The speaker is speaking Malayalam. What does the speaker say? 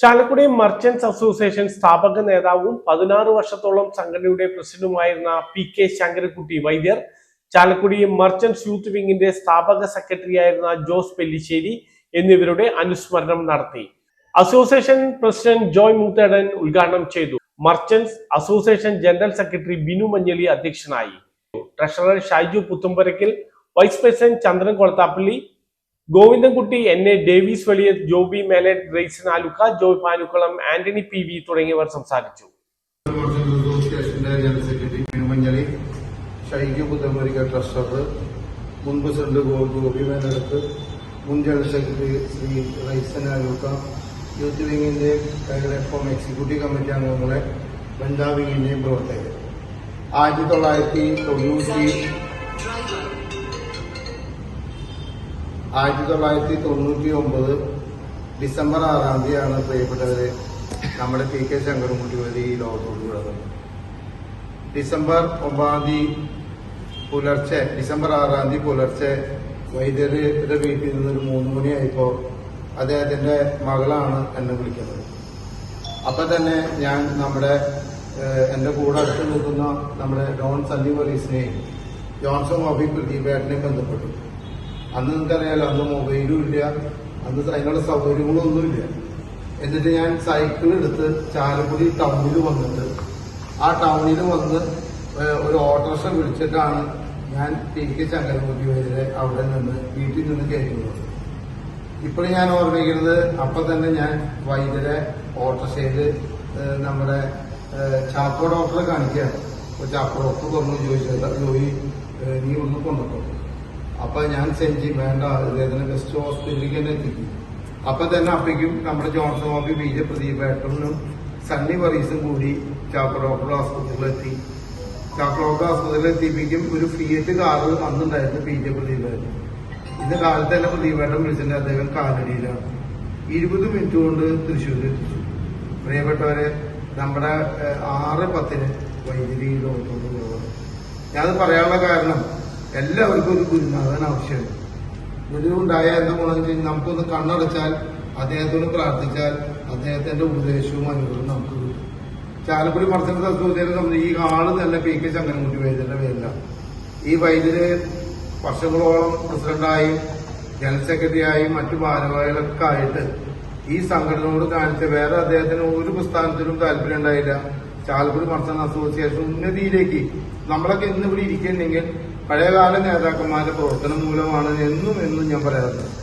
ചാലക്കുടി മർച്ചന്റ്സ് അസോസിയേഷൻ സ്ഥാപക നേതാവും പതിനാറ് വർഷത്തോളം സംഘടനയുടെ പ്രസിഡന്റുമായിരുന്ന P K Sankarakutty Vaidyar Chalakudy merchants youth വിങ്ങിന്റെ സ്ഥാപക സെക്രട്ടറിയായിരുന്ന ജോസ് പെല്ലിശ്ശേരി എന്നിവരുടെ അനുസ്മരണം നടത്തി. അസോസിയേഷൻ പ്രസിഡന്റ് ജോയ് മൂത്തേടൻ ഉദ്ഘാടനം ചെയ്തു. Merchants association general secretary Binu Manjali അധ്യക്ഷനായി. Treasurer Shaiju Puthumparakkil vice president Chandran Kolathappilly Govindankutty N A Davis വലിയ Joby Mele Grayson Alukka Joy Panukkulam Antony P V തുടങ്ങിയവർ സംസാരിച്ചു. ജനറൽ സെക്രട്ടറി പുത്തമ്പരിക്ക ട്രഷറർ മുൻ പ്രസിഡന്റ് ഗോപി മേനടത്ത് മുൻ general secretary Shri Raisen Alukka youth വിങ്ങിന്റെ കൈകളെപ്പം എക്സിക്യൂട്ടീവ് കമ്മിറ്റി അംഗങ്ങളെ വനിതാ വിങ്ങിന്റെയും പ്രവർത്തകർ. ആയിരത്തി തൊള്ളായിരത്തി തൊണ്ണൂറ്റി ആയിരത്തി തൊള്ളായിരത്തി തൊണ്ണൂറ്റി ഒമ്പത് ഡിസംബർ ആറാം തീയതിയാണ് പ്രിയപ്പെട്ടവരെ നമ്മുടെ പി കെ ശങ്കരൻകുട്ടി വഴി ഈ ലോകത്തോട് വിടുന്നത് ഡിസംബർ ഒമ്പതാം തീയതി പുലർച്ചെ ഡിസംബർ ആറാം തീയതി പുലർച്ചെ വൈദ്യരുടെ വീട്ടിൽ നിന്നൊരു മൂന്ന് മണിയായപ്പോൾ അദ്ദേഹത്തിന്റെ മകളാണ് എന്നെ വിളിക്കുന്നത്. അപ്പൊ തന്നെ ഞാൻ നമ്മുടെ എന്റെ കൂടെ അടുത്ത് നിൽക്കുന്ന നമ്മുടെ ഡോൺ സന്ദീപ് പോലീസിനെയും ജോൺസൺ ഓഫി പ്രദീപേട്ടനെയും ബന്ധപ്പെട്ടു. അന്ന് നിങ്ങൾക്കറിയാലോ അന്ന് മൊബൈലും ഇല്ല അന്ന് അതിനുള്ള സൗകര്യങ്ങളൊന്നുമില്ല. എന്നിട്ട് ഞാൻ സൈക്കിൾ എടുത്ത് ചാലക്കുടി ടൗണിൽ വന്നിട്ട് ആ ടൗണിൽ വന്ന് ഒരു ഓട്ടോറിക്ഷ വിളിച്ചിട്ടാണ് ഞാൻ ടി കെ ചങ്കരമൂർത്തി വരെ അവിടെ നിന്ന് വീട്ടിൽ നിന്ന് കയറ്റുന്നത് ഇപ്പോഴും ഞാൻ ഓർമ്മിക്കുന്നത് അപ്പൊ തന്നെ ഞാൻ വൈദ്യരെ ഓട്ടോറിക്ഷയിൽ നമ്മുടെ ചാപ്പോ ഡോക്ടറെ കാണിക്കുകയാണ്. അപ്പോൾ ചാക്കോ ഡോക്ടർ പറഞ്ഞു ചോദിച്ചത് ജോലി നീ ഒന്ന് കൊണ്ടുപോ അപ്പൊ ഞാൻ സെഞ്ചി വേണ്ട ഇദ്ദേഹത്തിന് ബെസ്റ്റ് ഹോസ്പിറ്റലിലേക്ക് തന്നെ എത്തിക്കും. അപ്പൊ തന്നെ അപ്പേക്കും നമ്മുടെ Johnson Hobi B J Pradeep ഏട്ടനും സണ്ണി പറീസും കൂടി ചാപ്പ ഡോക്ടർ ആസ്പത്രികളെത്തി ചാപ്പ ഡോക്ടർ ആസ്പത്രിയിൽ എത്തിപ്പിക്കും ഒരു ഫിയറ്റ് കാറ് അന്നുണ്ടായിരുന്നു ബി ജെ പ്രദീപ് ഏട്ടൻ ഇന്ന് കാലത്ത് തന്നെ പ്രദീപ് ഏട്ടൻ വിളിച്ചിട്ടുണ്ട്. അദ്ദേഹം കാലടിയിലാണ്. ഇരുപത് മിനിറ്റ് കൊണ്ട് തൃശ്ശൂരിൽ എത്തിച്ചു. പ്രിയപ്പെട്ടവരെ നമ്മുടെ ആറ് പത്തിന് വൈദ്യുതി ലോകത്തോട് ഞാനത് പറയാനുള്ള കാരണം എല്ലാവർക്കും ഒരു ഗുരുനാഥൻ ആവശ്യമാണ്. ഗുരുവുണ്ടായ എന്താ ഗുണം വെച്ച് കഴിഞ്ഞാൽ നമുക്കൊന്ന് കണ്ണടച്ചാൽ അദ്ദേഹത്തോട് പ്രാർത്ഥിച്ചാൽ അദ്ദേഹത്തിന്റെ ഉപദേശവും അനുഭവവും നമുക്ക് കിട്ടും. ചാലക്കുടി മർച്ചന്റ് അസോസിയേഷനെ സംബന്ധിച്ച് ഈ ആൾ തന്നെ പി കെ ചങ്ങനകുട്ടി വൈദ്യരുടെ പേരിലാണ്. ഈ വൈദ്യര് വർഷങ്ങളോളം പ്രസിഡന്റായും ജനറൽ സെക്രട്ടറിയായും മറ്റു ഭാരവാഹികളൊക്കെ ആയിട്ട് ഈ സംഘടനയോട് കാണിച്ച വേറെ അദ്ദേഹത്തിന് ഒരു പ്രസ്ഥാനത്തിനും താല്പര്യം ഉണ്ടായില്ല. ചാലക്കുടി മർച്ചന്റ് അസോസിയേഷൻ ഉന്നതിയിലേക്ക് നമ്മളൊക്കെ ഇന്ന് ഇവിടെ ഇരിക്കുന്നുണ്ടെങ്കിൽ പഴയകാല നേതാക്കന്മാരുടെ പ്രവർത്തനം മൂലമാണ് എന്നും എന്നും ഞാൻ പറയാറുണ്ട്